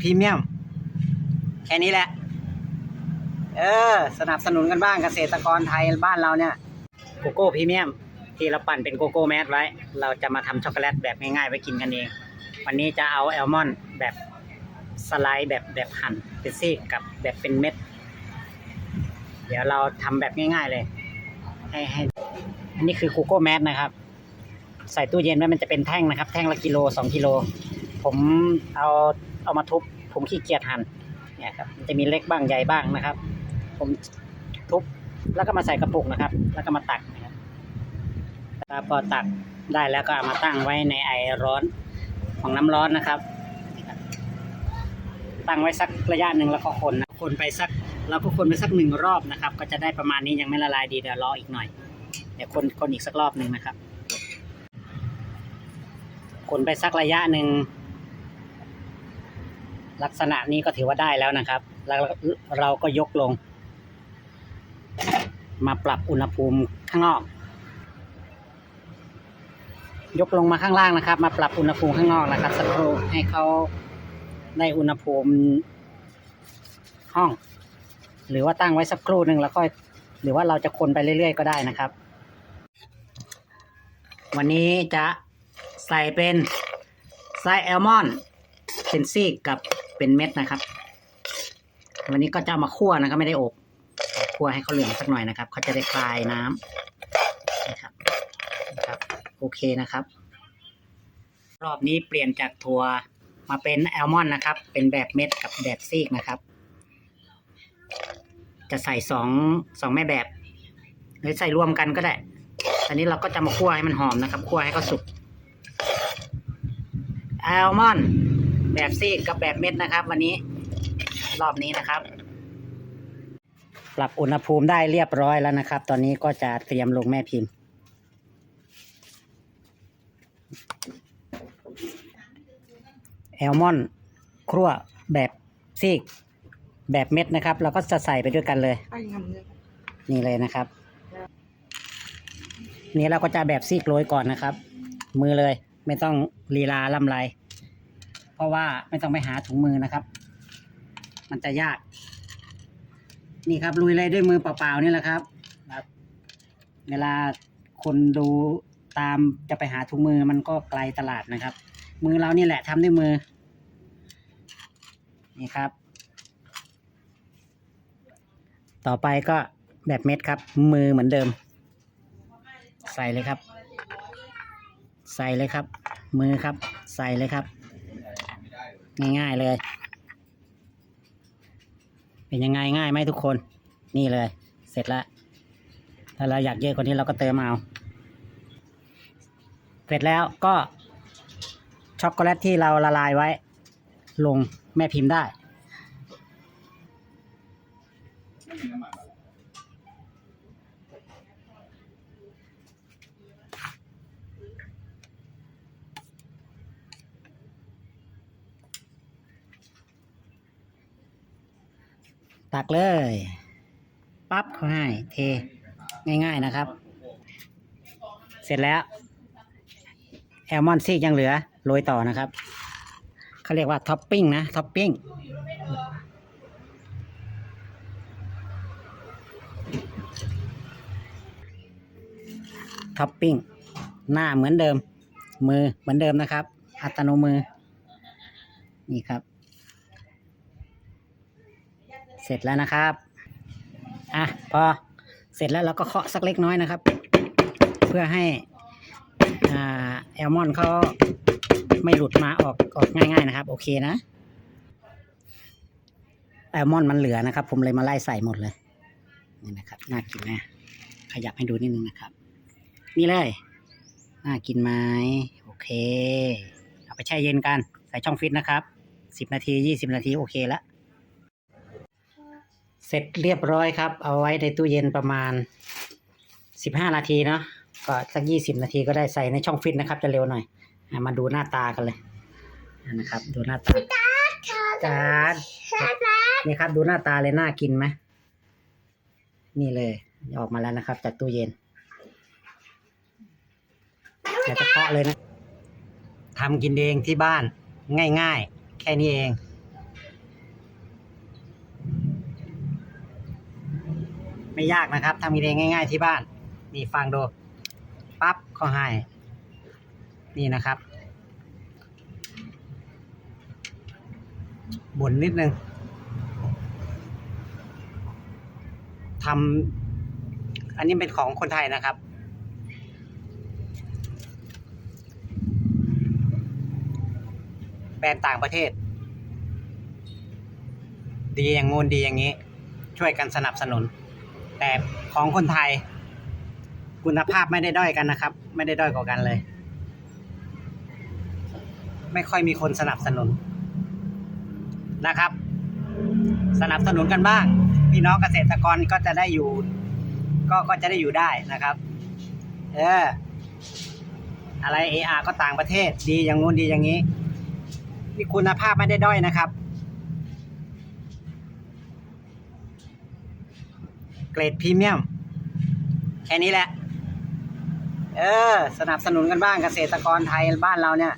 พรีเมียม แค่นี้แหละ เออ สนับสนุนกันบ้างเกษตรกรไทยบ้านเราเนี่ย โกโก้พรีเมียม ที่เราปั่นเป็นโกโก้แมสไว้ เราจะมาทำช็อกโกแลตแบบง่ายๆ ไว้กินกันเอง วันนี้จะเอาแอลมอนด์แบบสไลด์แบบแบบหั่นเป็นซีกกับแบบเป็นเม็ด เดี๋ยวเราทำแบบง่ายๆเลย ให้ให้ อันนี้คือโกโก้แมสนะครับ ใส่ตู้เย็นไว้มันจะเป็นแท่งนะครับ แท่งละกิโลสองกิโล ผมเอา เอามาทุบ ผมขี้เกียจหั่นเนี่ยครับมันจะมีเล็กบ้างใหญ่บ้างนะครับ ผมทุบแล้วก็มาใส่กระปุกนะครับ แล้วก็มาตักนะครับแล้วพอตักได้แล้วก็เอามาตั้งไว้ในไอร้อนของน้ำร้อนนะครับนี่ครับ ตั้งไว้สักระยะหนึ่งแล้วก็คนนะคนไปสักเราก็คนไปสักหนึ่งรอบนะครับ ก็จะได้ประมาณนี้ยังไม่ละลายดีเดี๋ยวรออีกหน่อยเดี๋ยวคนคนอีกสักรอบหนึ่งนะครับ คนไปสักระยะหนึ่ง ลักษณะนี้ก็ถือว่าได้แล้วนะครับ แล้วเราก็ยกลง มาปรับอุณหภูมิข้างนอก ยกลงมาข้างล่างนะครับ มาปรับอุณหภูมิข้างนอกนะครับสักครู่ให้เขาได้อุณหภูมิห้อง หรือว่าตั้งไว้สักครู่หนึ่งแล้วก็หรือว่าเราจะคนไปเรื่อยๆก็ได้นะครับ วันนี้จะใส่เป็นไส้แอลมอนด์เป็นซีกกับ เป็นเม็ดนะครับวันนี้ก็จะามาคั่วนะครับไม่ได้อบคั่วให้เขาเหลืองสักหน่อยนะครับเขาจะได้คลายน้ำนะครับนะครับ โอเคนะครับ รอบนี้เปลี่ยนจากถั่วมาเป็นแอลมอนนะครับ เป็นแบบเม็ดกับแบบซีกนะครับ จะใส่สองสองแม่แบบหรือใส่รวมกันก็ได้อันนี้เราก็จะมาคั่วให้มันหอมนะครับคั่วให้เขาสุกแอลมอน แบบซีกกับแบบเม็ดนะครับ วันนี้รอบนี้นะครับ ปรับอุณหภูมิได้เรียบร้อยแล้วนะครับ ตอนนี้ก็จะเตรียมลงแม่พิมพ์ แอลมอนด์คั่วแบบซีกแบบเม็ดนะครับ เราก็จะใส่ไปด้วยกันเลยไปงำเลย นี่เลยนะครับ นี่เราก็จะแบบซีกโรยก่อนนะครับ มือเลยไม่ต้องลีลาล่ำไร เพราะว่าไม่ต้องไปหาถุงมือนะครับ มันจะยาก นี่ครับลุยเลยด้วยมือเปล่าๆนี่แหละครับครับ เวลาคนดูตามจะไปหาถุงมือมันก็ไกลตลาดนะครับ มือเรานี่แหละทำด้วยมือ นี่ครับ ต่อไปก็แบบเม็ดครับ มือเหมือนเดิม ใส่เลยครับ ใส่เลยครับ มือครับ ใส่เลยครับ ง่ายๆเลย เป็นยังไงง่ายไหมทุกคน นี่เลย เสร็จแล้วถ้าเราอยากเยอะกว่านี้เราก็เติมเอาเสร็จแล้วก็ช็อกโกแลตที่เราละลายไว้ ลงแม่พิมพ์ได้ ตักเลยปั๊บเขาให้เทง่าย ๆนะครับ เสร็จแล้วแอลมอนซีกยังเหลือโรยต่อนะครับเขาเรียกว่าท็อปปิ้งนะท็อปปิ้งท็อปปิ้งหน้าเหมือนเดิม มือเหมือนเดิมนะครับ อัตโนมือ นี่ครับ เส ร็จแล้วนะครับอะพอเสร็จแล้วเราก็เคาะสักเล็กน้อยนะครับ เพื่อให้อ่าแอลมอนเขาไม่หลุดมาออกออกง่าย ๆนะครับ โอเคนะแอลมอนมันเหลือนะครับ ผมเลยมาไล่ใส่หมดเลยนี่นะครับน่ากินนะขยับให้ดูนิดนึงนะครับ นี่เลยน่ากินไหมโอเค เอาไปแช่เย็นกัน ใส่ช่องฟิตนะครับสิบนาทียี่สิบนาทีโอเคแล้ว เสร็จเรียบร้อยครับ เอาไว้ในตู้เย็นประมาณสิบห้านาทีเนาะก็สักยี่สิบนาทีก็ได้ใส่ในช่องฟิตนะครับ จะเร็วหน่อยมาดูหน้าตากันเลยนะครับ ดูหน้าตาจานนี่ครับ ดูหน้าตาเลยน่ากินไหมนี่เลย ออกมาแล้วนะครับ จากตู้เย็นอยากจะเคาะเลยนะทำกินเองที่บ้าน ง่าย ๆ แค่นี้เอง ไม่ยากนะครับทำกินเองง่าย ๆ ที่บ้าน นี่ฟังดูปั๊บก็ให้ นี่นะครับบ่นนิดนึงทำอันนี้เป็นของคนไทยนะครับ แบรนด์ต่างประเทศ ดีอย่างงูนดีอย่างนี้ ช่วยกันสนับสนุน แต่ของคนไทย คุณภาพไม่ได้ด้อยกันนะครับ ไม่ได้ด้อยกว่ากันเลย ไม่ค่อยมีคนสนับสนุนนะครับ สนับสนุนกันบ้าง พี่น้องเกษตรกรก็จะได้อยู่ ก็ก็จะได้อยู่ได้นะครับ เอออะไรเออาก็ต่างประเทศดีอย่างงู้นดีอย่างนี้ นี่คุณภาพไม่ได้ด้อยนะครับ เก รดพรีเมียม แค่นี้แหละ เออ สนับสนุนกันบ้างเกษตรกรไทยบ้านเราเนี่ย